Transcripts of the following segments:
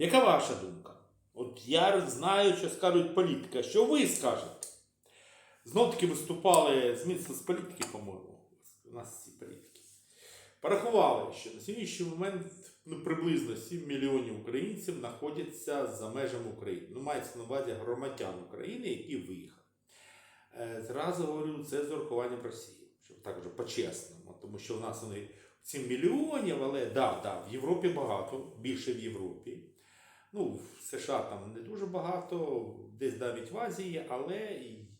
Яка ваша думка? От я знаю, що скажуть політика. Що ви скажете? Знов таки виступали з міцно з політики, по-моєму. У нас всі політики. Порахували, що на сьогоднішній момент ну, приблизно 7 мільйонів українців знаходяться за межами України. Ну, мається на увазі громадян України, які виїхали. Е, Зразу говорю, це з урахуванням Росії, щоб так вже по-чесному, тому що у нас вони 7 мільйонів, але да, да, в Європі багато, більше в Європі. Ну, в США там не дуже багато, десь навіть в Азії, але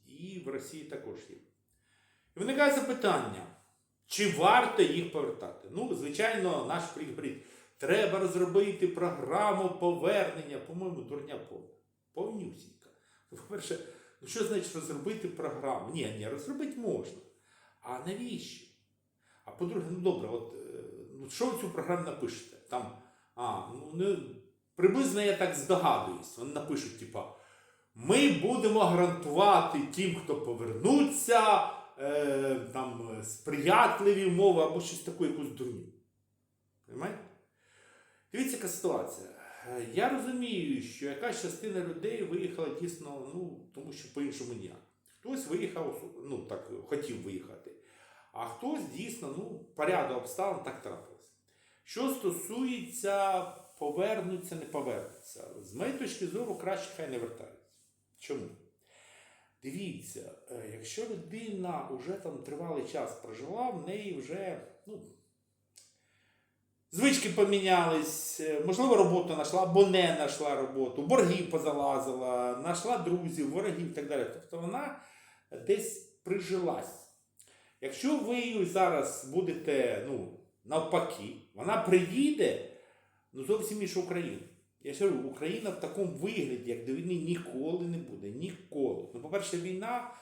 і- в Росії також є. І виникає запитання, чи варто їх повертати? Ну, звичайно, наш говорить, треба розробити програму повернення, по-моєму, дурня повна. Повнюсінька. По-перше, ну що значить розробити програму? Ні, ні, розробити можна. А навіщо? А по-друге, ну добре, от е, ну, що ви цю програму напишете? Там, а, ну не, приблизно я так здогадуюсь. Вони напишуть, типа, ми будемо гарантувати тим, хто повернуться, е, там, сприятливі умови або щось таке, якусь дурню. Понимаєте? Дивіться, яка ситуація. Е, Я розумію, що якась частина людей виїхала дійсно, ну, тому що по-іншому ніяк. Хтось виїхав, ну так, хотів виїхати. А хтось дійсно, ну, поряду обставин так трапилось. Що стосується повернуться, не повернуться, з моєї точки зору, краще хай не вертаються. Чому? Дивіться, е, якщо людина вже там тривалий час прожила, в неї вже ну, звички помінялись, е, можливо, роботу знайшла або не знайшла роботу, борги позалазила, знайшла друзів, ворогів і так далі. Тобто вона десь прижилась. Якщо ви зараз будете ну, навпаки, вона приїде ну, зовсім інша Україна. Я ж говорю, Україна в такому вигляді, як до війни, ніколи не буде. Ніколи. Ну, по-перше, війна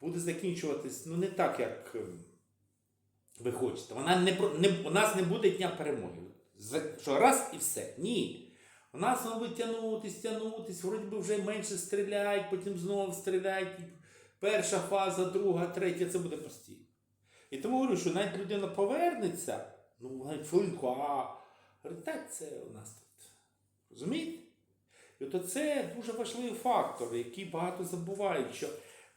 буде закінчуватись ну, не так, як ем, ви хочете. Вона не, не, у нас не буде дня перемоги. Що раз і все. Ні. У нас воно буде тягнутись, тягнутись, вроді би вже менше стріляють, потім знову стріляють. Перша фаза, друга, третя, це буде постійно. І тому говорю, що навіть людина повернеться, ну, навіть хвилинку, а говорить, у нас тут. Розумієте? І от це дуже важливий фактор, який багато забувають, що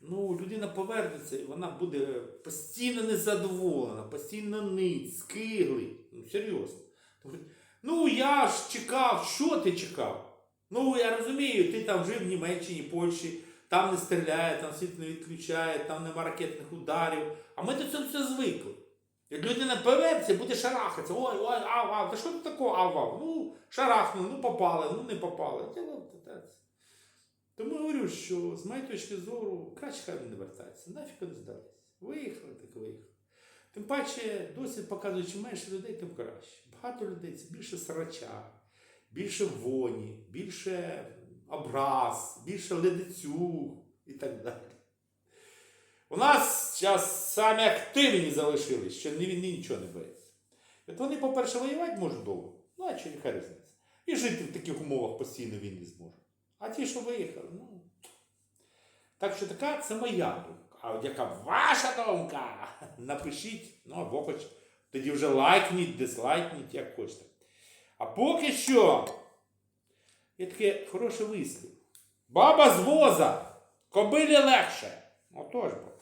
ну, людина повернеться і вона буде постійно незадоволена, постійно ниць, скиглить. Ну, серйозно. Ну, я ж чекав, що ти чекав? Ну, я розумію, ти там жив в Німеччині, Польщі, там не стріляє, там світ не відключає, там нема ракетних ударів. А ми до цього все звикли. Людина повернеться, буде шарахатися. Ой, ой, ау, ау, та що ти такого, ау, ау? Ну, шарахнув, ну попали, ну не попали. Тому говорю, що з моєї точки зору краще хай не вертається. Нафіг вони здались. Виїхали, так виїхали. Тим паче, досвід показує, чим менше людей, тим краще. Багато людей це більше срача, більше воні, більше образ, більше ледицю і так далі. У нас зараз самі активні залишились, що війни нічого не боїться. От вони, по-перше, воювати можуть довго, ну а чи яка різниця. І жити в таких умовах постійно війни зможуть. А ті, що виїхали, ну. Так що така це моя думка. А от яка ваша думка? Напишіть, ну або хоч тоді вже лайкніть, дизлайкніть, як хочете. А поки що є таке хороше вислів. Баба з воза, кобилі легше. Отож бо.